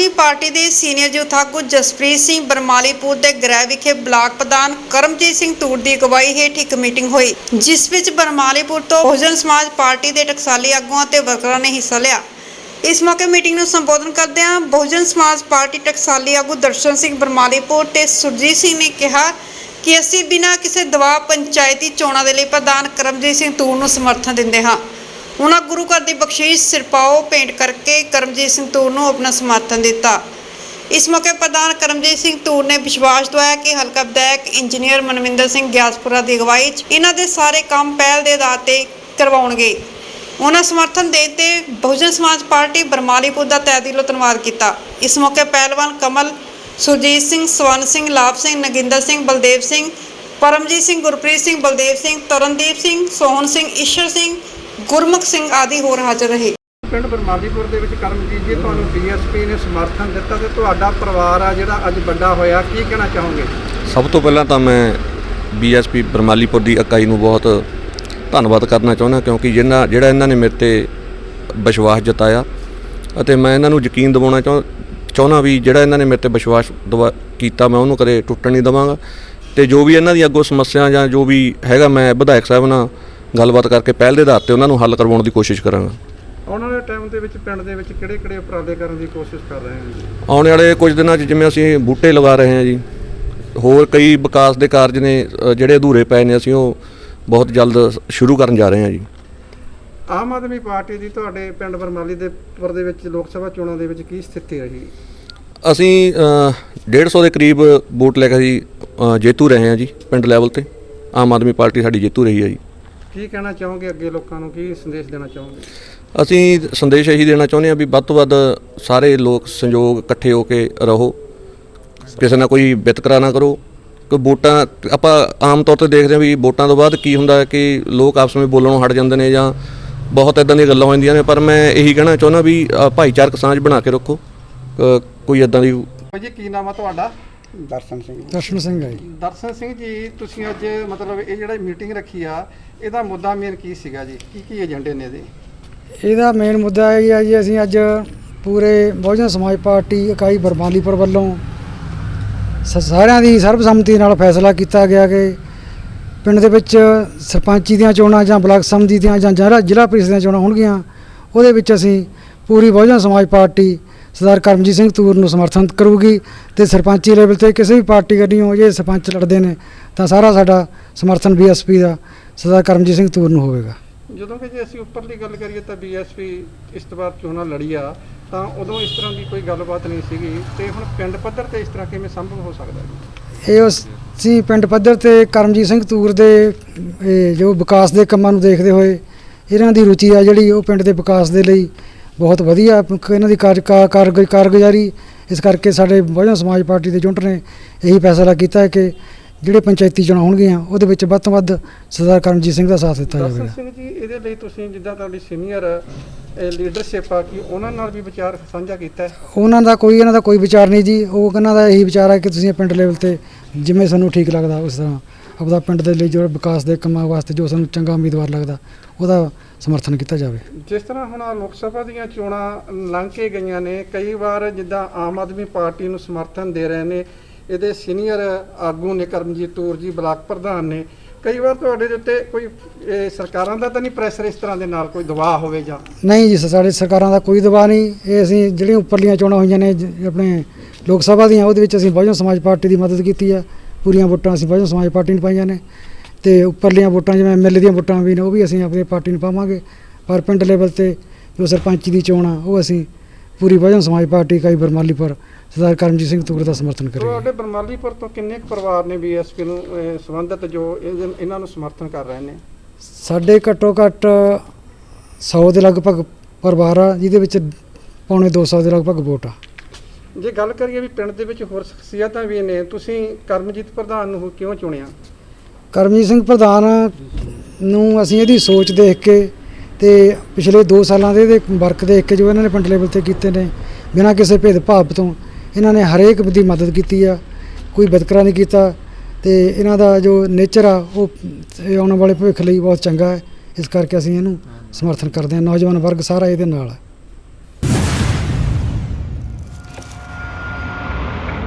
ਆਦਮੀ party ਦੇ senior youth ਆਗੂ ਜਸਪ੍ਰੀਤ ਸਿੰਘ ਬਰਮਾਲੀਪੁਰ ਦੇ ਗ੍ਰਹਿ ਵਿਖੇ ਬਲਾਕ ਪ੍ਰਧਾਨ ਕਰਮਜੀਤ ਸਿੰਘ ਤੂਰ ਦੀ ਅਗਵਾਈ ਹੇਠ ਇੱਕ ਮੀਟਿੰਗ ਹੋਈ, ਜਿਸ ਵਿੱਚ ਬਰਮਾਲੀਪੁਰ ਤੋਂ ਬਹੁਜਨ ਸਮਾਜ ਪਾਰਟੀ ਦੇ ਟਕਸਾਲੀ ਆਗੂਆਂ ਤੇ ਵਰਕਰਾਂ ਨੇ ਹਿੱਸਾ ਲਿਆ। ਇਸ ਮੌਕੇ ਮੀਟਿੰਗ ਨੂੰ ਸੰਬੋਧਨ ਕਰਦਿਆਂ ਬਹੁਜਨ ਸਮਾਜ ਪਾਰਟੀ ਟਕਸਾਲੀ ਆਗੂ ਦਰਸ਼ਨ ਸਿੰਘ ਬਰਮਾਲੀਪੁਰ ਤੇ ਸੁਰਜੀਤ ਸਿੰਘ ਨੇ ਕਿਹਾ ਕਿ ਅਸੀਂ ਬਿਨਾਂ ਕਿਸੇ ਦਬਾਅ ਪੰਚਾਇਤੀ ਚੋਣਾਂ ਦੇ ਲਈ ਪ੍ਰਧਾਨ ਕਰਮਜੀਤ ਸਿੰਘ ਤੂਰ ਨੂੰ ਸਮਰਥਨ ਦਿੰਦੇ ਹਾਂ। ਉਹਨਾਂ ਗੁਰੂ ਘਰ ਦੀ ਬਖਸ਼ੀਸ਼ ਸਿਰਪਾਓ ਭੇਂਟ ਕਰਕੇ ਕਰਮਜੀਤ ਸਿੰਘ ਤੂਰ ਨੂੰ ਆਪਣਾ ਸਮਰਥਨ ਦਿੱਤਾ। ਇਸ ਮੌਕੇ ਪ੍ਰਧਾਨ ਕਰਮਜੀਤ ਸਿੰਘ ਤੂਰ ਨੇ ਵਿਸ਼ਵਾਸ ਦਵਾਇਆ ਕਿ ਹਲਕਾ ਵਿਧਾਇਕ ਇੰਜੀਨੀਅਰ ਮਨਵਿੰਦਰ ਸਿੰਘ ਗਿਆਸਪੁਰਾ ਦੀ ਅਗਵਾਈ 'ਚ ਇਹਨਾਂ ਦੇ ਸਾਰੇ ਕੰਮ ਪਹਿਲ ਦੇ ਆਧਾਰ ਤੇ ਕਰਵਾਉਣਗੇ। ਉਹਨਾਂ ਸਮਰਥਨ ਦੇਣ ਤੇ ਬਹੁਜਨ ਸਮਾਜ ਪਾਰਟੀ ਬਰਮਾਲੀਪੁਰ ਦਾ ਤਹਿ ਦਿਲੋਂ ਧੰਨਵਾਦ ਕੀਤਾ। ਇਸ ਮੌਕੇ ਪਹਿਲਵਾਨ ਕਮਲ, ਸੁਰਜੀਤ ਸਿੰਘ, ਸਵਰਨ ਸਿੰਘ, ਲਾਭ ਸਿੰਘ, ਨਗਿੰਦਰ ਸਿੰਘ, ਬਲਦੇਵ ਸਿੰਘ, ਪਰਮਜੀਤ ਸਿੰਘ, ਗੁਰਪ੍ਰੀਤ ਸਿੰਘ, ਬਲਦੇਵ ਸਿੰਘ, ਤਰਨਦੀਪ ਸਿੰਘ, ਸੋਹਣ ਸਿੰਘ, ਈਸ਼ਰ ਸਿੰਘ ਗੁਰਮੁਖ ਸਿੰਘ ਆਦਿ ਹੋਰ ਹਾਜ਼ਰ ਰਹੇ। ਪਿੰਡ ਬਰਮਾਲੀਪੁਰ ਦੇ ਵਿੱਚ ਕਰਮਜੀਤ ਜੀ ਤੁਹਾਨੂੰ ਬੀਐਸਪੀ ਨੇ ਸਮਰਥਨ ਦਿੱਤਾ ਤੇ ਤੁਹਾਡਾ ਪਰਿਵਾਰ ਆ ਜਿਹੜਾ ਅੱਜ ਵੱਡਾ ਹੋਇਆ ਕੀ ਕਹਿਣਾ ਚਾਹੋਗੇ? ਸਭ ਤੋਂ ਪਹਿਲਾਂ ਤਾਂ ਮੈਂ ਬੀਐਸਪੀ ਬਰਮਾਲੀਪੁਰ ਦੀ ਇਕਾਈ ਨੂੰ ਬਹੁਤ ਧੰਨਵਾਦ ਕਰਨਾ ਚਾਹੁੰਦਾ ਕਿਉਂਕਿ ਜਿਨ੍ਹਾਂ ਜਿਹੜਾ ਇਹਨਾਂ ਨੇ ਮੇਰੇ ਤੇ ਵਿਸ਼ਵਾਸ ਜਤਾਇਆ ਅਤੇ ਮੈਂ ਇਹਨਾਂ ਨੂੰ ਯਕੀਨ ਦਿਵਾਉਣਾ ਚਾਹੁੰ ਚਾਹੁੰਦਾ ਵੀ ਜਿਹੜਾ ਇਹਨਾਂ ਨੇ ਮੇਰੇ ਤੇ ਵਿਸ਼ਵਾਸ ਦਿਵਾ ਕੀਤਾ ਮੈਂ ਉਹਨੂੰ ਕਦੇ ਟੁੱਟਣ ਨਹੀਂ ਦੇਵਾਂਗਾ। ਤੇ ਜੋ ਵੀ ਇਹਨਾਂ ਦੀ ਅੱਗੋਂ ਸਮੱਸਿਆ ਜਾਂ ਜੋ ਵੀ ਹੈਗਾ ਮੈਂ ਵਿਧਾਇਕ ਸਾਹਿਬ ਨਾਲ ਗੱਲਬਾਤ ਕਰਕੇ ਪਹਿਲ ਦੇ ਆਧਾਰ ਤੇ ਉਹਨਾਂ ਨੂੰ ਹੱਲ ਕਰਵਾਉਣ ਦੀ ਕੋਸ਼ਿਸ਼ ਕਰਾਂਗਾ। ਆਉਣ ਵਾਲੇ ਟਾਈਮ ਦੇ ਵਿੱਚ ਪਿੰਡ ਦੇ ਵਿੱਚ ਕਿਹੜੇ ਕਿਹੜੇ ਉਪਰਾਲੇ ਕਰਨ ਦੀ ਕੋਸ਼ਿਸ਼ ਕਰ ਰਹੇ ਹੋ ਜੀ? ਆਉਣ ਵਾਲੇ ਕੁਝ ਦਿਨਾਂ 'ਚ ਜਿਵੇਂ ਅਸੀਂ ਬੂਟੇ ਲਗਾ ਰਹੇ ਹਾਂ ਜੀ ਹੋਰ ਕਈ ਵਿਕਾਸ ਦੇ ਕਾਰਜ ਨੇ ਅ, ਜਿਹੜੇ ਅਧੂਰੇ ਪਏ ਨੇ ਅਸੀਂ ਉਹ ਬਹੁਤ ਜਲਦ ਸ਼ੁਰੂ ਕਰਨ ਜਾ ਰਹੇ ਹਾਂ ਜੀ। ਆਮ ਆਦਮੀ ਪਾਰਟੀ ਦੀ ਤੁਹਾਡੇ ਪਿੰਡ ਬਰਮਾਲੀ ਦੇ ਪੁਰ ਦੇ ਵਿੱਚ ਲੋਕ ਸਭਾ ਚੋਣਾਂ ਦੇ ਵਿੱਚ ਕੀ ਸਥਿਤੀ ਰਹੀ? ਅਸੀਂ ਅ, 150 ਦੇ ਕਰੀਬ ਵੋਟ ਲੈ ਕੇ ਅਸੀਂ ਅ, ਜੇਤੂ ਰਹੇ ਹਾਂ ਜੀ ਪਿੰਡ ਲੈਵਲ ਤੇ। ਆਮ ਆਦਮੀ ਪਾਰਟੀ ਸਾਡੀ ਜੇਤੂ ਰਹੀ ਹੈ ਜੀ। ਕੀ ਕਹਿਣਾ ਚਾਹੋਗੇ ਅੱਗੇ ਲੋਕਾਂ ਨੂੰ? ਕੀ ਸੰਦੇਸ਼ ਦੇਣਾ ਚਾਹੋਗੇ? ਅਸੀਂ ਸੰਦੇਸ਼ ਇਹੀ ਦੇਣਾ ਚਾਹੁੰਦੇ ਹਾਂ ਵੀ ਵੱਧ ਤੋਂ ਵੱਧ ਸਾਰੇ ਲੋਕ ਸੰਯੋਗ ਇਕੱਠੇ ਹੋ ਕੇ ਰਹੋ। ਕਿਸੇ ਨਾਲ ਕੋਈ ਵਿਤਕਰਾ ਨਾ ਕਰੋ। ਕੋਈ ਵੋਟਾਂ ਆਪਾਂ ਆਮ ਤੌਰ ਤੇ ਦੇਖਦੇ ਹਾਂ ਵੀ ਵੋਟਾਂ ਤੋਂ ਬਾਅਦ ਕੀ ਹੁੰਦਾ ਕਿ ਲੋਕ ਆਪਸ ਵਿੱਚ ਬੋਲਣੋਂ ਹਟ ਜਾਂਦੇ ਨੇ ਜਾਂ ਬਹੁਤ ਇਦਾਂ ਦੀਆਂ ਗੱਲਾਂ ਹੋ ਜਾਂਦੀਆਂ ਨੇ ਪਰ ਮੈਂ ਇਹੀ ਕਹਿਣਾ ਚਾਹੁੰਦਾ ਵੀ ਭਾਈਚਾਰਕ ਸਾਂਝ ਬਣਾ ਕੇ ਰੱਖੋ। ਕੋਈ ਇਦਾਂ ਦੀ ਭਾਈ ਜੀ ਕੀ ਨਾਮ ਆ ਤੁਹਾਡਾ? ਦਰਸ਼ਨ ਸਿੰਘ ਦਰਸ਼ਨ ਸਿੰਘ ਹੈ ਜੀ। ਦਰਸ਼ਨ ਸਿੰਘ ਜੀ ਤੁਸੀਂ ਅੱਜ ਮਤਲਬ ਇਹ ਜਿਹੜਾ ਮੀਟਿੰਗ ਰੱਖੀ ਆ ਇਹਦਾ ਮੁੱਦਾ ਮੇਨ ਕੀ ਸੀਗਾ ਜੀ? ਕੀ ਕੀ ਏਜੰਡੇ ਨੇ ਇਹਦੇ? ਇਹਦਾ ਮੇਨ ਮੁੱਦਾ ਇਹ ਹੈ ਜੀ ਅਸੀਂ ਅੱਜ ਪੂਰੇ ਬਹੁਜਨ ਸਮਾਜ ਪਾਰਟੀ ਇਕਾਈ ਬਰਮਾਲੀਪੁਰ ਵੱਲੋਂ ਸ- ਸਾਰਿਆਂ ਦੀ ਸਰਬਸੰਮਤੀ ਨਾਲ ਫੈਸਲਾ ਕੀਤਾ ਗਿਆ ਕਿ ਪਿੰਡ ਦੇ ਵਿੱਚ ਸਰਪੰਚੀ ਦੀਆਂ ਚੋਣਾਂ ਜਾਂ ਬਲਾਕ ਸੰਮਤੀ ਦੀਆਂ ਜਾਂ ਜ਼ਿਲ੍ਹਾ ਜ਼ਿਲ੍ਹਾ ਪ੍ਰੀਸ਼ਦ ਦੀਆਂ ਚੋਣਾਂ ਹੋਣਗੀਆਂ ਉਹਦੇ ਵਿੱਚ ਅਸੀਂ ਪੂਰੀ ਬਹੁਜਨ ਸਮਾਜ ਪਾਰਟੀ ਸਰਦਾਰ ਕਰਮਜੀਤ ਸਿੰਘ ਤੂਰ ਨੂੰ ਸਮਰਥਨ ਕਰੂਗੀ ਤੇ ਸਰਪੰਚੀ ਲੈਵਲ ਤੇ ਕਿਸੇ ਵੀ ਪਾਰਟੀ ਕਰਨੀ ਹੋ ਜੇ ਸਰਪੰਚ ਲੜਦੇ ਨੇ ਤਾਂ ਸਾਰਾ ਸਾਡਾ ਸਮਰਥਨ ਬੀਐਸਪੀ ਦਾ ਸਰਦਾਰ ਕਰਮਜੀਤ ਸਿੰਘ ਤੂਰ ਨੂੰ ਹੋਵੇਗਾ। ਜਦੋਂ ਕਿ ਜੇ ਅਸੀਂ ਉੱਪਰਲੀ ਗੱਲ ਕਰੀਏ ਤਾਂ ਬੀਐਸਪੀ ਇਸ ਤੋਂ ਬਾਅਦ ਚੋਣਾਂ ਲੜੀ ਆ ਤਾਂ ਉਦੋਂ ਇਸ ਤਰ੍ਹਾਂ ਦੀ ਕੋਈ ਗੱਲਬਾਤ ਨਹੀਂ ਸੀਗੀ ਤੇ ਹੁਣ ਪਿੰਡ ਪੱਧਰ ਤੇ ਇਸ ਤਰ੍ਹਾਂ ਕਿਵੇਂ ਸੰਭਵ ਹੋ ਸਕਦਾ ਜੀ? ਇਹ ਉਸ- ਅਸੀਂ ਪਿੰਡ ਪੱਧਰ ਤੇ ਕਰਮਜੀਤ ਸਿੰਘ ਤੂਰ ਦੇ ਇਹ ਜੋ ਵਿਕਾਸ ਦੇ ਕੰਮਾਂ ਨੂੰ ਦੇਖਦੇ ਹੋਏ ਇਹਨਾਂ ਦੀ ਰੁਚੀ ਆ ਜਿਹੜੀ ਉਹ ਪਿੰਡ ਦੇ ਵਿਕਾਸ ਦੇ ਲਈ ਬਹੁਤ ਵਧੀਆ ਇਹਨਾਂ ਦੀ ਕਾਰ- ਕਾ- ਕਾਰਗ- ਕਾਰਗੁਜ਼ਾਰੀ। ਇਸ ਕਰਕੇ ਸਾਡੇ ਬਹੁਜਨ ਸਮਾਜ ਪਾਰਟੀ ਦੇ ਜੁੰਟ ਨੇ ਇਹੀ ਫੈਸਲਾ ਕੀਤਾ ਹੈ ਕਿ ਜਿਹੜੇ ਪੰਚਾਇਤੀ ਚੋਣਾਂ ਹੋਣਗੀਆਂ ਉਹਦੇ ਵਿੱਚ ਵੱਧ ਤੋਂ ਵੱਧ ਸਰਦਾਰ ਕਰਮਜੀਤ ਸਿੰਘ ਦਾ ਸਾਥ ਦਿੱਤਾ ਜਾਵੇਗਾ। ਸਿੰਘ ਜੀ ਇਹਦੇ ਲਈ ਤੁਸੀਂ ਜਿੱਦਾਂ ਤੁਹਾਡੀ ਸੀਨੀਅਰ ਲੀਡਰਸ਼ਿਪ ਆ ਕਿ ਉਹਨਾਂ ਨਾਲ ਵੀ ਵਿਚਾਰ ਸਾਂਝਾ ਕੀਤਾ ਹੈ? ਉਹਨਾਂ ਦਾ ਕੋਈ ਇਹਨਾਂ ਦਾ ਕੋਈ ਵਿਚਾਰ ਨਹੀਂ ਜੀ। ਉਹ ਇਹਨਾਂ ਦਾ ਇਹੀ ਵਿਚਾਰ ਹੈ ਕਿ ਤੁਸੀਂ ਪਿੰਡ ਲੈਵਲ ਤੇ ਜਿਵੇਂ ਸਾਨੂੰ ਠੀਕ ਲੱਗਦਾ ਉਸ ਤਰ੍ਹਾਂ ਆਪਦਾ ਪਿੰਡ ਦੇ ਲਈ ਜੋ ਵਿਕਾਸ ਦੇ ਕੰਮਾਂ ਵਾਸਤੇ ਜੋ ਸਾਨੂੰ ਚੰਗਾ ਉਮੀਦਵਾਰ ਲੱਗਦਾ ਉਹਦਾ ਸਮਰਥਨ ਕੀਤਾ ਜਾਵੇ। ਜਿਸ ਤਰ੍ਹਾਂ ਹੁਣ ਆਹ ਲੋਕ ਸਭਾ ਦੀਆਂ ਚੋਣਾਂ ਲੰਘ ਕੇ ਗਈਆਂ ਨੇ ਕਈ ਵਾਰ ਜਿੱਦਾਂ ਆਮ ਆਦਮੀ ਪਾਰਟੀ ਨੂੰ ਸਮਰਥਨ ਦੇ ਰਹੇ ਨੇ ਇਹਦੇ ਸੀਨੀਅਰ ਆਗੂ ਨੇ ਕਰਮਜੀਤ ਤੂਰ ਜੀ ਬਲਾਕ ਪ੍ਰਧਾਨ ਨੇ ਕਈ ਵਾਰ ਤੁਹਾਡੇ ਦੇ ਉੱਤੇ ਕੋਈ ਇਹ ਸਰਕਾਰਾਂ ਦਾ ਤਾਂ ਨਹੀਂ ਪ੍ਰੈਸ਼ਰ ਇਸ ਤਰ੍ਹਾਂ ਦੇ ਨਾਲ ਕੋਈ ਦਬਾਅ ਹੋਵੇ ਜਾਂ? ਨਹੀਂ ਜੀ ਸਾਡੇ ਸਰਕਾਰਾਂ ਦਾ ਕੋਈ ਦਬਾਅ ਨਹੀਂ। ਇਹ ਅਸੀਂ ਜਿਹੜੀਆਂ ਉੱਪਰਲੀਆਂ ਚੋਣਾਂ ਹੋਈਆਂ ਨੇ ਜ- ਆਪਣੇ ਲੋਕ ਸਭਾ ਦੀਆਂ ਉਹਦੇ ਵਿੱਚ ਅਸੀਂ ਬਹੁਜਨ ਸਮਾਜ ਪਾਰਟੀ ਦੀ ਮਦਦ ਕੀਤੀ ਹੈ ਪੂਰੀਆਂ ਵੋਟਾਂ ਅਸੀਂ ਬਹੁਜਨ ਸਮਾਜ ਪਾਰਟੀ ਨੂੰ ਪਾਈਆਂ ਨੇ। ਤੇ ਉੱਪਰਲੀਆਂ ਵੋਟਾਂ ਜਿਵੇਂ ਐਮਐਲਏ ਦੀਆਂ ਵੋਟਾਂ ਵੀ ਨੇ ਉਹ ਵੀ ਅਸੀਂ ਆਪਣੀ ਪਾਰਟੀ ਨੂੰ ਪਾਵਾਂਗੇ। ਪਰ ਪਿੰਡ ਲੈਵਲ ਤੇ ਜੋ ਸਰਪੰਚੀ ਦੀ ਚੋਣ ਆ ਉਹ ਅਸੀਂ ਪੂਰੀ ਬਹੁਜਨ ਸਮਾਜ ਪਾਰਟੀ ਇਕਾਈ ਬਰਮਾਲੀਪੁਰ ਸਰਦਾਰ ਕਰਮਜੀਤ ਸਿੰਘ ਤੂਰ ਦਾ ਸਮਰਥਨ ਕਰਾਂਗੇ ਤੁਹਾਡੇ ਬਰਮਾਲੀਪੁਰ ਤੋਂ ਕਿੰਨੇ ਕੁ ਪਰਿਵਾਰ ਨੇ ਬੀਐਸਪੀ ਨੂੰ ਸੰਬੰਧਿਤ ਜੋ ਇਹ- ਇਹਨਾਂ ਨੂੰ ਸਮਰਥਨ ਕਰ ਰਹੇ ਨੇ? ਸਾਡੇ ਘੱਟੋ ਘੱਟ 100 ਦੇ ਲਗਭਗ ਪਰਿਵਾਰ ਆ ਜਿਹਦੇ ਵਿੱਚ ਪੌਣੇ 200 ਦੇ ਲਗਭਗ ਵੋਟ ਆ। ਜੇ ਗੱਲ ਕਰੀਏ ਵੀ ਪਿੰਡ ਦੇ ਵਿੱਚ ਹੋਰ ਸ਼ਖਸੀਅਤਾਂ ਵੀ ਨੇ ਤੁਸੀਂ ਕਰਮਜੀਤ ਪ੍ਰਧਾਨ ਨੂੰ ਕਿਉਂ ਚੁਣਿਆ? ਕਰਮਜੀਤ ਸਿੰਘ ਪ੍ਰਧਾਨ ਨੂੰ ਅਸੀਂ ਇਹਦੀ ਸੋਚ ਦੇਖ ਕੇ ਤੇ ਪਿਛਲੇ 2 ਸਾਲਾਂ ਦੇ ਇਹਦੇ ਵਰਕ ਦੇਖ ਕੇ ਜੋ ਇਹਨਾਂ ਨੇ ਪਿੰਡ ਲੈਵਲ ਤੇ ਕੀਤੇ ਨੇ, ਬਿਨਾਂ ਕਿਸੇ ਭੇਦਭਾਵ ਤੋਂ, ਇਹਨਾਂ ਨੇ ਹਰੇਕ ਦੀ ਮਦਦ ਕੀਤੀ ਆ, ਕੋਈ ਬਦਕਰਾ ਨਹੀਂ ਕੀਤਾ ਤੇ ਇਹਨਾਂ ਦਾ ਜੋ ਨੇਚਰ ਆ, ਉਹ ਇਹ ਆਉਣ ਵਾਲੇ ਭਵਿੱਖ ਲਈ ਬਹੁਤ ਚੰਗਾ ਹੈ। ਇਸ ਕਰਕੇ ਅਸੀਂ ਇਹਨੂੰ ਸਮਰਥਨ ਕਰਦੇ ਹਾਂ। ਨੌਜਵਾਨ ਵਰਗ ਸਾਰਾ ਇਹਦੇ ਨਾਲ ਹੈ।